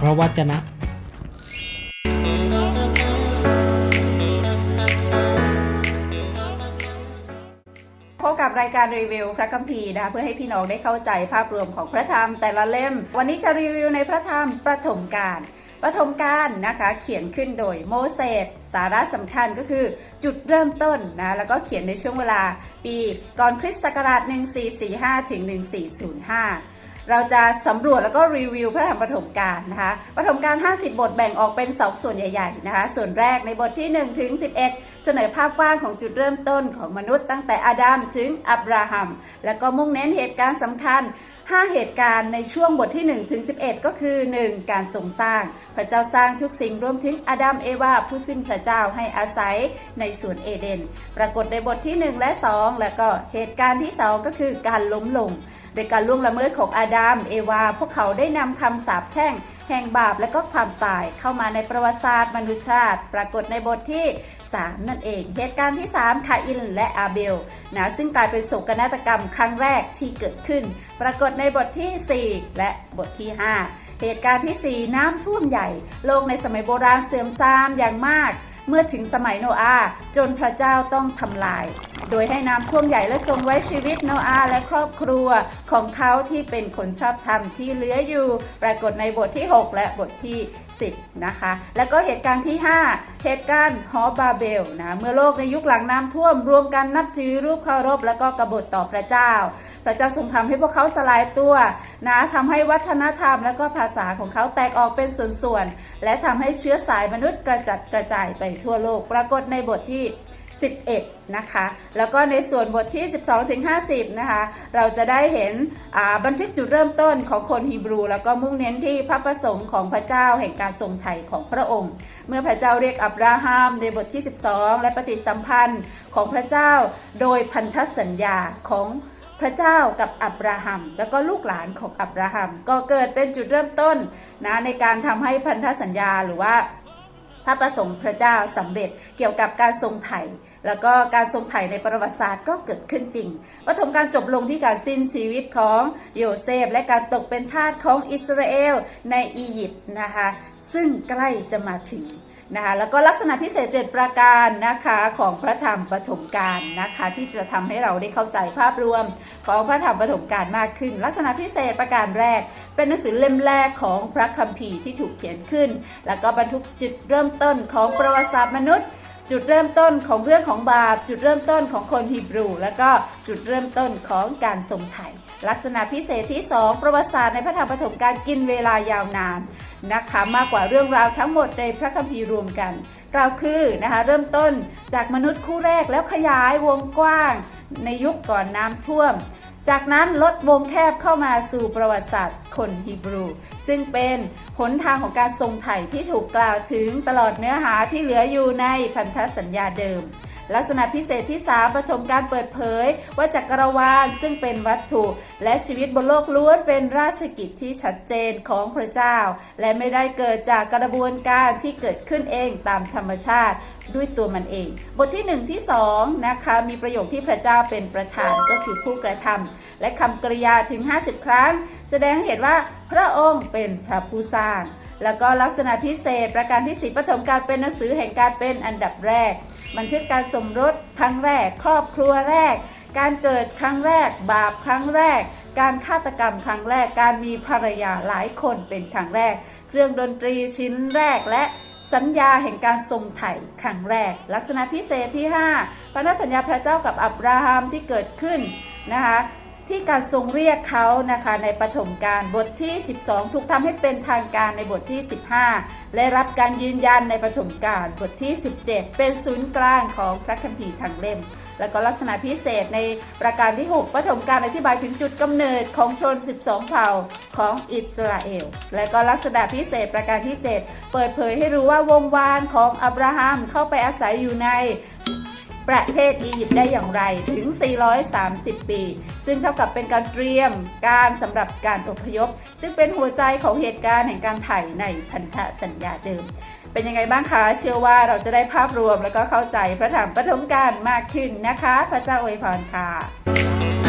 พระวจนะ พบกับรายการรีวิวพระคัมภีร์นะคะเพื่อให้พี่น้องได้เข้าใจภาพรวมของพระธรรมแต่ละเล่ม วันนี้จะรีวิวในพระธรรมประถมการ ประถมการนะคะเขียนขึ้นโดยโมเสสสาระสำคัญก็คือจุดเริ่มต้นนะแล้วก็เขียนในช่วงเวลาปีก่อนคริสต์ศักราช1445ถึง1405 เราจะสำรวจแล้วก็รีวิวพระธรรมปฐมกาลนะคะปฐมกาล50 บทแบ่งออกเป็น 2 ส่วนใหญ่ๆนะคะ ส่วนแรกในบทที่1ถึง11 เสนอภาพกว้างของจุดเริ่มต้นของมนุษย์ตั้งแต่อาดัมถึงอับราฮัม แล้วก็มุ่งเน้นเหตุการณ์สำคัญ 5 เหตุการณ์ในช่วงบทที่1ถึง11 ก็คือ 1. การทรงสร้าง พระเจ้าสร้างทุกสิ่งรวมถึงอาดัมเอวาผู้สิ้นพระเจ้าให้อาศัยในสวนเอเดน ปรากฏในบทที่ 1 และ 2 แล้วก็เหตุการณ์ที่ 2 ก็คือการล้มลง โดยการล่วงละเมิดของอาดัมเอวา พวกเขาได้นำคำสาปแช่ง แห่งบาปและก็ความตายเข้ามาในประวัติศาสตร์มนุษยชาติ ปรากฏในบทที่ 3 นั่นเอง เหตุการณ์ที่ 3 คาอินและอาเบลนะซึ่งกลายเป็นโศกนาฏกรรมครั้งแรกที่เกิดขึ้น ปรากฏในบทที่ 4 และบทที่ 5 เหตุการณ์ที่ 4 น้ำท่วมใหญ่ โลกในสมัยโบราณเสื่อมทรามอย่างมากเมื่อถึงสมัยโนอาห์จนพระเจ้าต้องทำลาย โดยให้น้ำท่วมใหญ่และทรงไว้ชีวิตโนอาและครอบครัวของเขาที่เป็นคนชอบธรรมที่เหลืออยู่ ปรากฏในบทที่ 6 และบทที่ 10 นะคะ แล้วก็เหตุการณ์ที่ 5 เหตุการณ์ฮอบาเบลนะเมื่อโลกในยุคหลังน้ำท่วม รวมกันนับถือรูปเคารพ แล้วก็กบฏต่อพระเจ้า พระเจ้าทรงทำให้พวกเขาสลายตัวนะทำให้วัฒนธรรมและก็ภาษาของเขาแตกออกเป็นส่วนๆและทำให้เชื้อสายมนุษย์กระจัดกระจายไปทั่วโลก ปรากฏในบทที่ 11 นะคะ แล้วก็ในส่วนบทที่ 12ถึง50 นะคะ เราจะได้เห็นบันทึกจุดเริ่มต้นของคนฮีบรู แล้วก็มุ่งเน้นที่พระประสงค์ของพระเจ้าแห่งการทรงไถ่ของพระองค์ เมื่อพระเจ้าเรียกอับราฮัมในบทที่ 12 และปฏิสัมพันธ์ของพระเจ้าโดยพันธสัญญาของพระเจ้ากับอับราฮัม แล้วก็ลูกหลานของอับราฮัม ก็เกิดเป็นจุดเริ่มต้นนะในการทำให้พันธสัญญาหรือว่า พระประสงค์พระเจ้าสำเร็จเกี่ยวกับการทรงไถ่แล้วก็การทรงไถ่ในประวัติศาสตร์ก็เกิดขึ้นจริงปฐมการจบลงที่การสิ้นชีวิตของโยเซฟ และการตกเป็นทาสของอิสราเอลในอียิปต์นะคะ ซึ่งใกล้จะมาถึง นะคะแล้วก็ลักษณะพิเศษ 7 ประการนะคะของพระธรรมปฐมกาลนะคะที่จะทำให้เราได้เข้าใจภาพรวมของพระธรรมปฐมกาลมากขึ้น ลักษณะพิเศษประการแรก เป็นหนังสือเล่มแรกของพระคัมภีร์ที่ถูกเขียนขึ้น แล้วก็บรรทุกจุดเริ่มต้นของประวัติศาสตร์มนุษย์ จุดเริ่มต้นของเรื่องของบาป จุดเริ่มต้นของคนฮีบรู แล้วก็จุดเริ่มต้นของการทรงไถ่ ลักษณะพิเศษที่ 2 ประวัติศาสตร์ในพระธรรมปฐมกาลกินเวลายาวนานนะคะมากกว่าเรื่องราวทั้งหมดในพระคัมภีร์รวมกันกล่าวคือนะคะเริ่มต้นจากมนุษย์คู่แรกแล้วขยายวงกว้างในยุคก่อนน้ำท่วม จากนั้นลดวงแคบเข้ามาสู่ประวัติศาสตร์คนฮีบรู ซึ่งเป็นหนทางของการทรงไถ่ที่ถูกกล่าวถึงตลอดเนื้อหาที่เหลืออยู่ในพันธสัญญาเดิม ลักษณะพิเศษที่ 3 ปฐมการเปิดเผย ว่าจักรวาลซึ่งเป็นวัตถุ และชีวิตบนโลกล้วนเป็นราชกิจที่ชัดเจนของพระเจ้า และไม่ได้เกิดจากกระบวนการที่เกิดขึ้นเองตามธรรมชาติด้วยตัวมันเอง บทที่ 1 ที่ 2 นะคะมีประโยคที่พระเจ้าเป็นประธานก็คือผู้กระทำและคำกริยาถึง 50 ครั้ง แสดงให้เห็นว่าพระองค์เป็นพระผู้สร้าง แล้วก็ลักษณะพิเศษประการที่สีปฐมการเป็นหนังสือแห่งการเป็นอันดับแรก บันทึกการสมรสครั้งแรก ครอบครัวแรก การเกิดครั้งแรก บาปครั้งแรก การฆาตกรรมครั้งแรก การมีภรรยาหลายคนเป็นครั้งแรก เครื่องดนตรีชิ้นแรกและสัญญาแห่งการทรงไถ่ครั้งแรก ลักษณะพิเศษที่ 5 พันธสัญญาพระเจ้ากับอับราฮัมที่เกิดขึ้นนะคะ ที่การทรงเรียกเขานะคะในปฐมกาลบทที่ 12 ถูกทำให้เป็นทางการในบทที่ 15 และรับการยืนยันในปฐมกาลบทที่ 17 เป็นศูนย์กลางของพระคัมภีร์ทั้งเล่ม แล้วก็ลักษณะพิเศษในประการที่ 6 ปฐมกาลอธิบายถึงจุดกำเนิดของชน 12 เผ่าของอิสราเอล และก็ลักษณะพิเศษประการที่ 7 เปิดเผยให้รู้ว่าวงวานของอับราฮัมเข้าไปอาศัยอยู่ใน ประเทศอียิปต์ได้อย่างไรถึง 430 ปี ซึ่งเท่ากับเป็นการเตรียมการสำหรับการอพยพ ซึ่งเป็นหัวใจของเหตุการณ์แห่งการไถ่ในพันธสัญญาเดิม เป็นยังไงบ้างคะ เชื่อว่าเราจะได้ภาพรวมแล้วก็เข้าใจพระธรรมปฐมกาลมากขึ้นนะคะ พระเจ้าอวยพรค่ะ